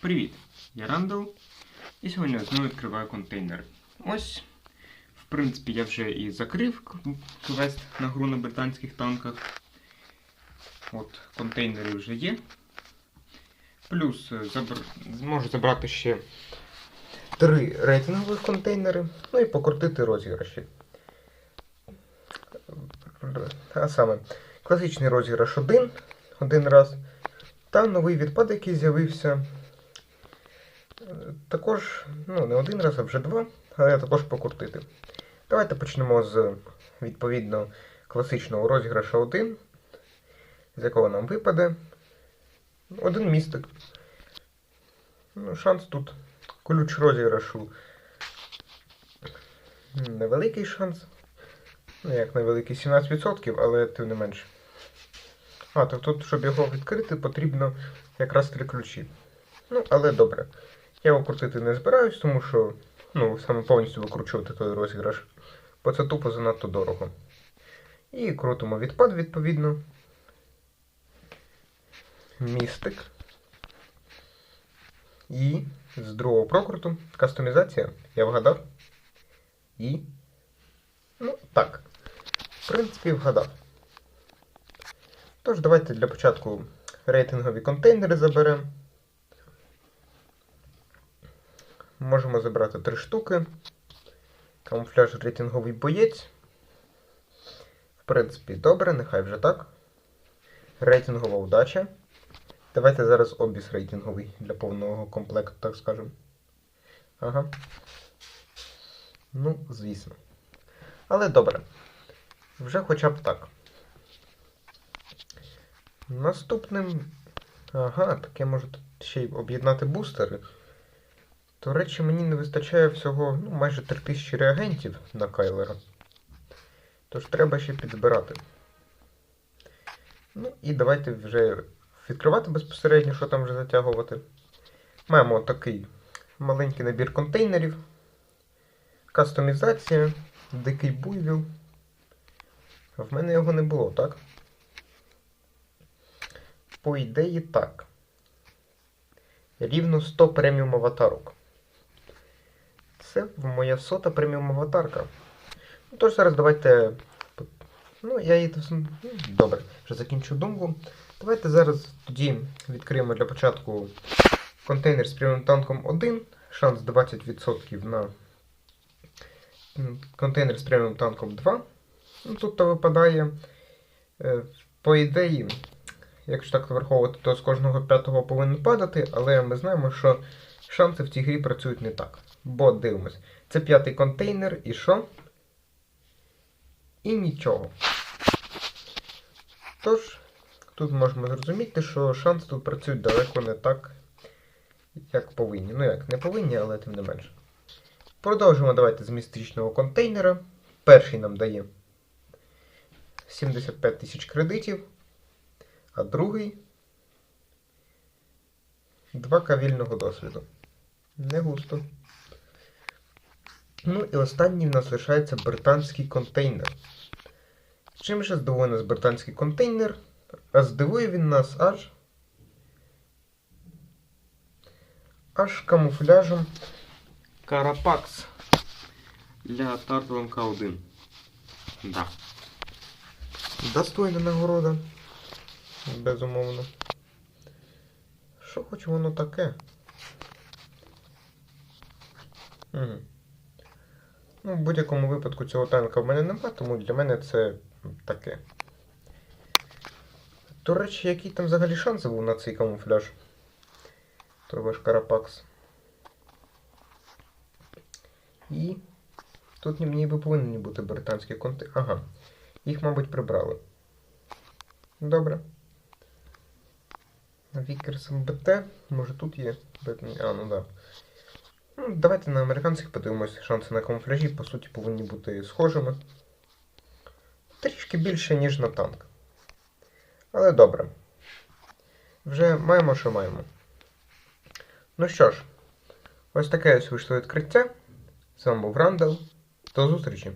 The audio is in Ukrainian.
Привіт! Я Рандall. І сьогодні я знову відкриваю контейнери. Ось, в принципі, я вже і закрив квест на гру на британських танках. От, контейнери вже є. Плюс е, забр... зможу забрати ще три рейтингових контейнери, ну і покрутити розіграші. А саме, класичний розіграш один, один раз. Та новий відпад, який з'явився. Також, ну, не один раз, а вже два, але також покрутити. Давайте почнемо з відповідно класичного розіграшу 1, з якого нам випаде один містик. Ну, шанс тут ключ розіграшу. Невеликий шанс. Ну, як невеликий 17%, але тим не менше. А, так тут, щоб його відкрити, потрібно якраз три ключі. Ну, але добре. Я його крутити не збираюсь, тому що ну, саме повністю викручувати той розіграш, бо це тупо занадто дорого. І крутимо відпад, відповідно. Містик. І з другого прокруту кастомізація. Я вгадав. І. Ну, так. В принципі, вгадав. Тож, давайте для початку рейтингові контейнери заберемо. Можемо забрати три штуки. Камуфляж рейтинговий боєць. В принципі, добре, нехай вже так. Рейтингова удача. Давайте зараз обіс рейтинговий для повного комплекту, так скажемо. Ага. Ну, звісно. Але добре. Вже хоча б так. Наступним. Ага, так я можу тут ще й об'єднати бустери. До речі, мені не вистачає всього ну, майже 3000 реагентів на Кайлера. Тож треба ще підзбирати. Ну і давайте вже відкривати безпосередньо, що там вже затягувати. Маємо такий маленький набір контейнерів. Кастомізація, дикий буйвіл. В мене його не було, так? По ідеї так. Рівно 100 преміум аватарок. Це моя сота преміум аватарка. Ну, тож зараз давайте. Ну, я її ну, Добре, вже закінчу думку. Давайте зараз тоді відкриємо для початку контейнер з преміум танком 1. Шанс 20% на контейнер з преміум танком 2. Ну, тут то випадає. е, По ідеї, якщо так враховувати, то з кожного п'ятого повинен падати, але ми знаємо, що шанси в цій грі працюють не так. Бо дивимось. Це п'ятий контейнер і що? І нічого. Тож, тут можемо зрозуміти, що шанси тут працюють далеко не так, як повинні. Ну як, не повинні, але тим не менше. Продовжимо давайте з містичного контейнера. Перший нам дає 75 тисяч кредитів, а другий 2 вільного досвіду. Не густо. Ну і останній в нас лишається британський контейнер. Чим же здивує нас британський контейнер? А здивує він нас аж. Аж камуфляжем Карапакс для Turtle МК-1. Да. Достойна нагорода. Безумовно. Що хоч воно таке? Угу. Ну, в будь-якому випадку цього танка в мене нема, тому для мене це таке. До речі, який там взагалі шанс був на цей камуфляж? Того ж Карапакс. І тут ні- ніби повинні бути британські конти. Ага. Їх, мабуть, прибрали. Добре. Вікерс МБТ. Може тут є. А, ну да. Ну, давайте на американських подивимось. Шанси на камуфляжі, по суті, повинні бути схожими. Трішки більше, ніж на танк. Але добре. Вже маємо, що маємо. Ну що ж, ось таке ось вийшло відкриття. З вами був Рандал. До зустрічі!